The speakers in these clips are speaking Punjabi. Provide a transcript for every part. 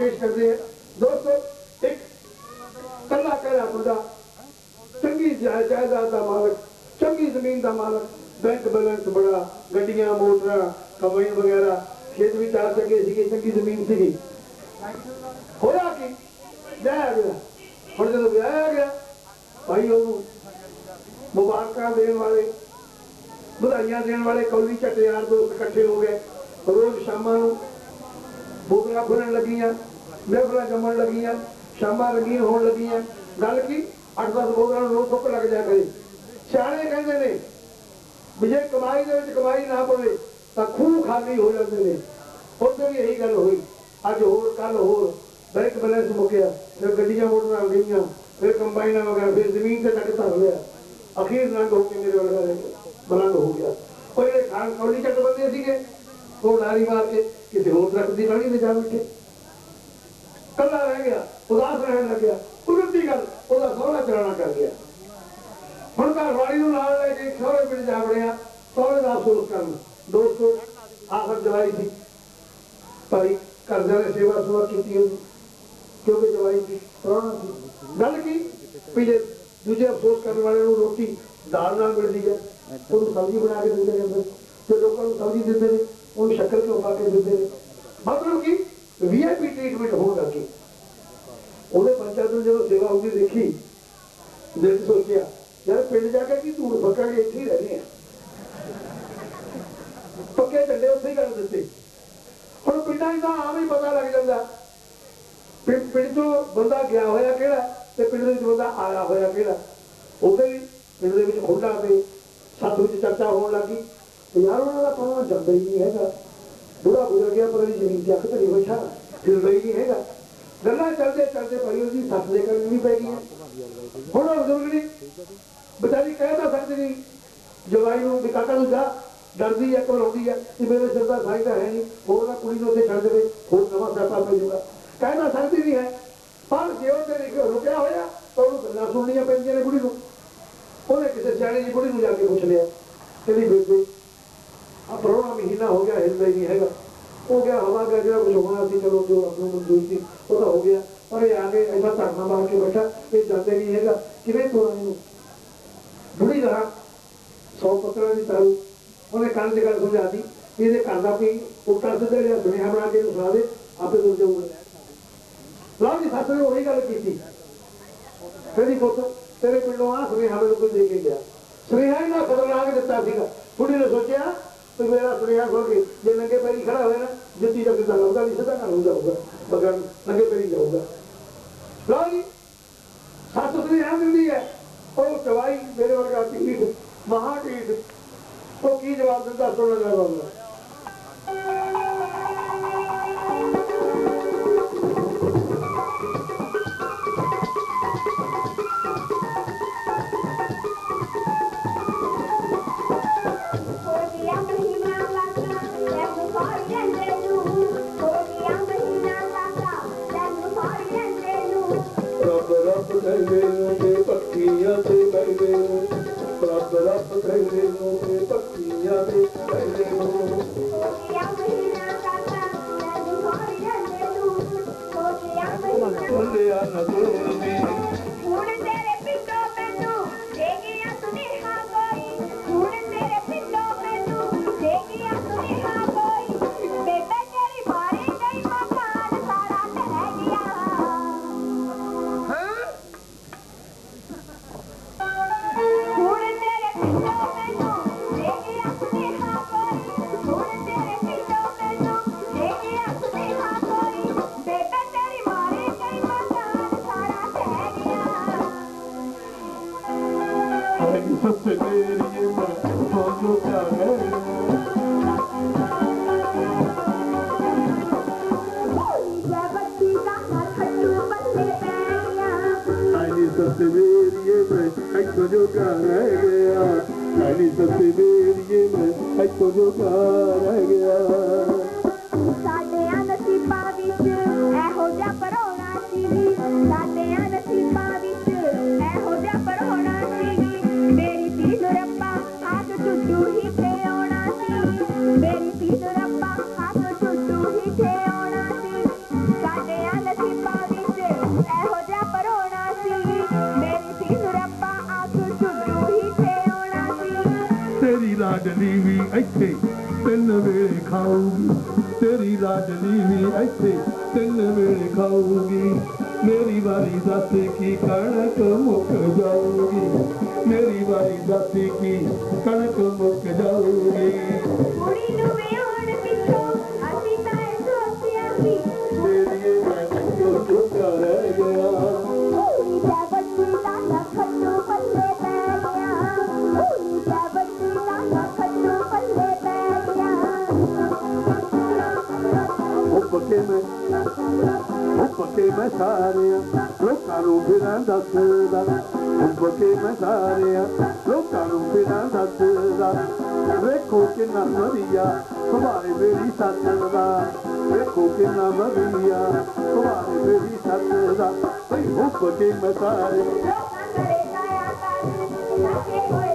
ਪੇਸ਼ ਕਰਦੇ ਹਾਂ। ਦੋਸਤੋ, ਇੱਕ ਕੱਲਾ ਕੱਲਾ ਬੰਦਾ ਚੰਗੀ ਜਾਇ- ਜਾਇਦਾਦ ਦਾ ਮਾਲਕ, ਚੰਗੀ ਜ਼ਮੀਨ ਦਾ ਮਾਲਕ, ਬੈਂਕ ਬੈਲੈਂਸ ਬੜਾ, ਗੱਡੀਆਂ, ਮੋਟਰਾਂ ਕਮਾਈ ਵਗੈਰਾ, ਖੇਤ ਵੀ ਚਾਰ ਚੱਕੇ ਸੀਗੇ, ਚੰਗੀ ਜ਼ਮੀਨ ਸੀਗੀ। ਹੋਇਆ ਕੀ? ਵਿਆਹ ਗਿਆ। ਹੁਣ ਜਦੋਂ ਵਿਆਹ ਗਿਆ, ਭਾਈ ਉਹਨੂੰ ਮੁਬਾਰਕਾਂ ਦੇਣ ਵਾਲੇ, ਵਧਾਈਆਂ ਦੇਣ ਵਾਲੇ ਕੌਲੀ ਝੱਟੇ ਯਾਰ ਦੋਸਤ ਇਕੱਠੇ ਹੋ ਗਏ। ਰੋਜ਼ ਸ਼ਾਮਾਂ ਨੂੰ ਬੋਤਲਾਂ ਖੁੱਲਣ ਲੱਗੀਆਂ। ਮਹਿਫਲਾਂ ਜੰਮਣ ਲੱਗੀਆਂ, ਸ਼ਾਮਾਂ ਲੱਗੀਆਂ ਹੋਣ ਲੱਗੀਆਂ। ਗੱਲ ਕੀ? 8-10 ਬੋਤਲਾਂ ਨੂੰ ਰੋਜ਼ ਲੱਗ ਜਾ ਕਰੇ। ਸਿਆਣੇ ਕਹਿੰਦੇ ਨੇ, ਵੀ ਜੇ ਕਮਾਈ ਦੇ ਵਿੱਚ ਕਮਾਈ ਨਾ ਪਵੇ, ਤਾਂ ਖੂਹ ਖਾਲੀ ਹੋ ਜਾਂਦੇ ਨੇ। ਉੱਥੇ ਵੀ ਇਹੀ ਗੱਲ ਹੋਈ। ਅੱਜ ਹੋਰ ਕੱਲ ਹੋਰ। ਬੈਂਕ ਬੈਲੈਂਸ ਮੁੱਕਿਆ, ਫਿਰ ਗੱਡੀਆਂ ਮੋਟਰਾਂ ਗਈਆਂ, ਫਿਰ ਕੰਬਾਈਨਾਂ ਵਗੈਰਾ, ਫਿਰ ਜ਼ਮੀਨ ਤੇ ਤੱਕ ਧਰ ਲਿਆ। ਅਖੀਰ ਨੰਗ ਹੋ ਕੇ ਮੇਰੇ ਵਰਗਾ ਰਹਿ ਹੋ ਗਿਆ। ਉਹ ਜਿਹੜੇ ਖਾਨ ਕੌਲੀ ਚੱਟ ਬੰਦੇ ਸੀਗੇ, ਉਹ ਨਾਰੀ ਮਾਰ ਕੇ ਕਿਸੇ ਹੋਰ ਦਰਖਤ ਦੀ ਕਣੀ ਤੇ ਜਾ ਬੈਠੇ। ਕੱਲਾ ਰਹਿ ਗਿਆ, ਉਦਾਸ ਰਹਿਣ ਲੱਗਿਆ ਉਲਟੀ ਗੱਲ, ਉਹਦਾ ਸੋਹਣਾ ਚਲਾਣਾ ਕਰ ਗਿਆ। ਹੁਣ ਘਰ ਵਾਲੀ ਨੂੰ ਨਾਲ ਲੈ ਕੇ ਸਹੁਰੇ ਪਿੰਡ ਜਾ ਵੜਿਆ, ਸਹੁਰੇ ਦਾ ਅਫਸੋਸ ਕਰਨ। ਦੋਸਤੋ, ਆਖਰ ਜਵਾਈ ਸੀ। ਭਾਈ, ਘਰਦਿਆਂ ਨੇ ਸੇਵਾ ਸੁਵਾ ਕੀਤੀ ਉਹਦੀ ਕਿਉਂਕਿ ਜਵਾਈ ਸੀ ਪ੍ਰਾਹੁਣਾ ਸੀ। ਗੱਲ ਕੀ? ਵੀ ਦੂਜੇ ਅਫਸੋਸ ਕਰਨ ਵਾਲੇ ਨੂੰ ਰੋਟੀ ਦਾਲ ਨਾਲ ਮਿਲਦੀ ਹੈ, ਉਹਨੂੰ ਸਬਜ਼ੀ ਬਣਾ ਕੇ ਦਿੰਦੇ ਨੇ ਅੰਦਰ। ਤੇ ਲੋਕਾਂ ਨੂੰ ਸਬਜ਼ੀ ਦਿੰਦੇ ਨੇ, ਉਹਨੂੰ ਸ਼ੱਕਰ ਕਿਉਂ ਪਾ ਕੇ ਦਿੰਦੇ ਨੇ। ਮਤਲਬ ਕੀ? ਵੀਆਈਪੀ ਟ੍ਰੀਟਮੈਂਟ ਹੋਣ ਲੱਗੇ। ਉਹਨੇ ਪੰਚਾਇਤ ਨੂੰ ਜਦੋਂ ਸੇਵਾ ਹੁੰਦੀ ਦੇਖੀ, ਦਿਲ ਸੋਚਿਆ, ਯਾਰ ਪਿੰਡ ਜਾ ਕੇ ਕੀ ਧੂੜ ਫੱਕਾਂਗੇ, ਇੱਥੇ ਹੀ ਰਹਿੰਦੇ ਆ। ਪੱਕੇ ਝੰਡੇ ਉੱਥੇ ਹੀ ਕਰ ਦਿੱਤੇ। ਹੁਣ ਪਿੰਡਾਂ 'ਚ ਤਾਂ ਆਮ ਹੀ ਪਤਾ ਲੱਗ ਜਾਂਦਾ। ਪਿੰਡ ਪਿੰਡ ਤੋਂ ਬੰਦਾ ਗਿਆ ਹੋਇਆ ਕਿਹੜਾ ਤੇ ਪਿੰਡ ਦੇ ਵਿੱਚ ਬੰਦਾ ਆਇਆ ਹੋਇਆ ਕਿਹੜਾ। ਉੱਥੇ ਵੀ ਪਿੰਡ ਦੇ ਵਿੱਚ ਖੁੱਡਾ ਤੇ ਸੱਤ ਵਿੱਚ ਚਰਚਾ ਹੋਣ ਲੱਗੀ। ਤੇ ਯਾਰ ਉਹਨਾਂ ਦਾ ਪਾਉਣਾ ਜਾਂਦਾ ਹੀ ਨਹੀਂ ਹੈਗਾ। ਬੁੜਾ ਗੁਜ਼ਰ ਗਿਆ ਪਰ ਉਹਦੀ ਜ਼ਮੀਨ ਤੇ ਅੱਖ ਧਰੀ ਬੈਠਾ, ਫਿਰ ਰਹੀ ਨਹੀਂ ਹੈਗਾ। ਗੱਲਾਂ ਚੱਲਦੇ ਚੱਲਦੇ ਭਾਈ ਉਹਦੀ ਸੱਸ ਦੇ ਕਰਨ ਵੀ ਪੈ ਗਈਆਂ ਹੁਣ ਉਹ ਬਜ਼ੁਰਗ ਨੇ ਬਚਾਰੀ ਕਹਿ ਤਾਂ ਸਕਦੀ ਨਹੀਂ ਜਵਾਈ ਨੂੰ ਵੀ ਕਾਕਾ ਨੂੰ ਜਾ, ਡਰਦੀ ਹੈ, ਘਬਰਾਉਂਦੀ ਹੈ ਕਿ ਮੇਰੇ ਸਿਰ ਦਾ ਸਾਈ ਹੈ ਨਹੀਂ, ਹੋਰ ਨਾ ਕੁੜੀ ਨੂੰ ਉੱਥੇ ਛੱਡ ਦੇਵੇ, ਹੋਰ ਨਵਾਂ ਸਿਆਪਾ ਪੈ ਜਾਊਗਾ ਕਹਿ ਤਾਂ ਸਕਦੀ ਨਹੀਂ ਹੈ। ਪਰ ਜੇ ਉਹ ਤੇ ਰੁਕਿਆ ਹੋਇਆ, ਤਾਂ ਉਹਨੂੰ ਗੱਲਾਂ ਸੁਣਨੀਆਂ ਪੈਂਦੀਆਂ ਨੇ ਕੁੜੀ ਨੂੰ। ਉਹਨੇ ਕਿਸੇ ਸਿਆਣੇ ਦੀ ਕੁੜੀ ਨੂੰ ਜਾ ਕੇ ਪੁੱਛ ਲਿਆ, ਕਹਿੰਦੀ, ਬੇਬੇ ਆ ਪਰੋਣਾ ਮਹੀਨਾ ਹੋ ਗਿਆ, ਹਿਲਦਾ ਹੀ ਨਹੀਂ ਹੈਗਾ। ਹੋ ਗਿਆ ਹਵਾ ਗਿਆ ਜਿਹੜਾ ਕੁਝ ਹੋਣਾ ਸੀ, ਚਲੋ ਜੋ ਆਪ ਮਨਜ਼ੂਰ ਸੀ, ਉਹ ਹੋ ਗਿਆ। ਪਰ ਇਹ ਆ ਐਸਾ ਧਰਨਾ ਮਾਰ ਕੇ ਬੈਠਾ, ਇਹ ਜਾਂਦੇ ਨਹੀਂ ਹੈਗਾ। ਕਿਵੇਂ ਤੋਰਾਂ ਇਹਨੂੰ? ਬੁੜੀ ਦਾ ਸੌ ਪੱਤਰਾਂ ਦੀ ਤਾਰੂ ਉਹਨੇ ਕੰਨ ਦੀ ਗੱਲ ਸਮਝਾਤੀ। ਇਹਦੇ ਘਰ ਦਾ ਕੋਈ ਉਲਟਾ ਸਿੱਧਾ ਜਿਹਾ ਸੁਨੇਹਾ ਬਣਾ ਕੇ ਸੁਣਾ ਦੇ, ਆਪੇ ਤੁਰ ਜਾਊਗਾ। ਲਾਹ ਦੀ ਸੱਸ ਨੇ ਉਹੀ ਗੱਲ ਕੀਤੀ। ਕਹਿੰਦੀ ਪੁੱਤ, ਤੇਰੇ ਪਿੰਡੋਂ ਆ ਸੁਨੇਹਾ ਮੈਨੂੰ ਕੋਈ ਦੇ ਕੇ ਗਿਆ। ਸੁਨੇਹਾ ਇਹਨਾਂ ਖਤਰਨਾਕ ਦਿੱਤਾ ਸੀਗਾ। ਕੁੜੀ ਨੇ ਸੋਚਿਆ ਤੇ ਮੇਰਾ ਸੁਨੇਹਾ ਸੁਣ ਕੇ ਜੇ ਨੰਗੇ ਪੈਰੀ ਖੜਾ ਹੋਇਆ ਨਾ, ਜੁੱਤੀ ਦਾ ਕਿੱਦਾਂ ਲਾਊਗਾ? ਨਹੀਂ ਸਿੱਧਾ ਘਰ ਜਾਊਗਾ ਬਗਰ ਨੰਗੇ ਪੈਰੀ ਜਾਊਗਾ। ਲਓ ਜੀ, ਸੱਸ ਸੁਨੇਹਾ ਦਿੰਦੀ ਹੈ। ਉਹ ਦਵਾਈ ਮੇਰੇ ਵਰਗਾ ਢੀਠ ਮਹਾ ਢੀਠ ਉਹ ਕੀ ਜਵਾਬ ਦਿੰਦਾ? ਸੁਣਨ ਲੱਗਾ Hare सभिए भाई अचो कान काली सते वेरिए भाई अचो झो कान ਲੱਸੀ ਵੀ ਇੱਥੇ, ਤਿੰਨ ਵੇਲੇ ਖਾਊਗੀ। ਤੇਰੀ ਲਾਡਲੀ ਵੀ ਇੱਥੇ, ਤਿੰਨ ਵੇਲੇ ਖਾਊਗੀ। ਮੇਰੀ ਵਾਰੀ ਦੱਸ ਕੀ ਕਣਕ ਮੁੱਕ ਜਾਊਗੀ। ਮੇਰੀ ਵਾਰੀ ਦੱਸ ਕੀ ਕਣਕ mentaria, bloccano un finanza sera, un poche mentaria, bloccano un finanza sera, recco che na Maria, trovare verità sera, recco na Maria, trovare verità sera, poi un poche mentaria. Bloccano le taglie,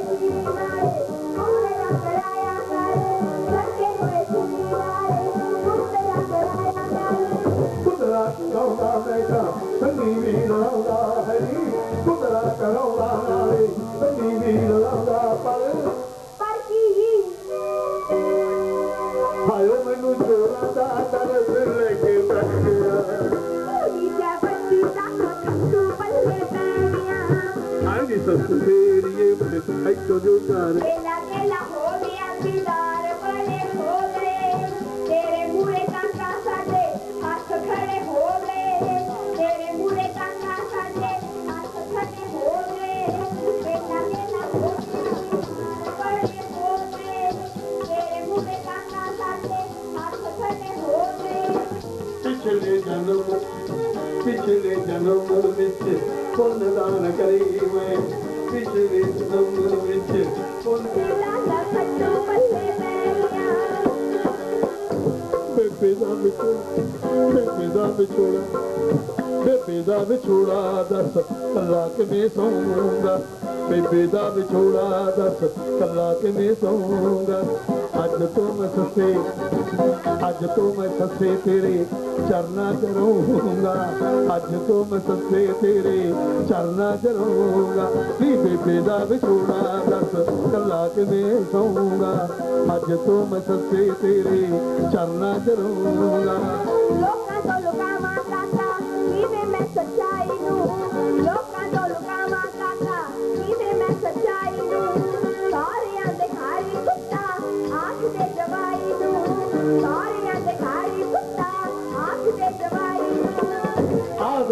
ਪਿਛਲੇ ਜਨਮ ਵਿੱਚ ਪੁੰਨ ਦਾਨ ਕਰੀ ਮੈਂ ਪਿਛਲੇ ਜਨਮ ਵਿੱਚ ਪੁੰਨ ਲਾਲਾ ਕੱਟੂ ਪੱਲੇ ਮੇਰੀਆਂ ਬੇਬੇ ਦਾ ਵਿਛੋੜਾ ਬੇਬੇ ਦਾ ਵਿਛੋੜਾ ਬੇਬੇ ਦਾ ਵਿਛੋੜਾ ਦਰਸ ਕੱਲਾ ਕਿਵੇਂ ਸੌਂਦਾ? ਬੇਬੇ ਦਾ ਵਿਛੋੜਾ ਦਰਸ ਕੱਲਾ ਕਿਵੇਂ ਸੌਂਦਾ? ਅੱਜ ਤੋਂ ਮੈਂ ਸੱਸੇ ਅੱਜ ਤੋਂ ਮੈਂ ਸੱਸੇ ਤੇਰੇ ਚਰਨਾ ਚ ਰਹੂੰਗਾ ਅੱਜ ਤੋਂ ਮੈਂ ਸੱਸੇ ਤੇਰੇ ਚਰਨਾ ਚ ਰਹੂੰਗਾ ਨੀ ਬੇਬੇ ਦਾ ਵਿਛੋੜਾ ਦੱਸ ਕੱਲਾ ਕਿਵੇਂ ਸੌਂਗਾ ਅੱਜ ਤੋਂ ਮੈਂ ਸੱਸੇ ਤੇਰੇ ਚਰਨਾ ਚ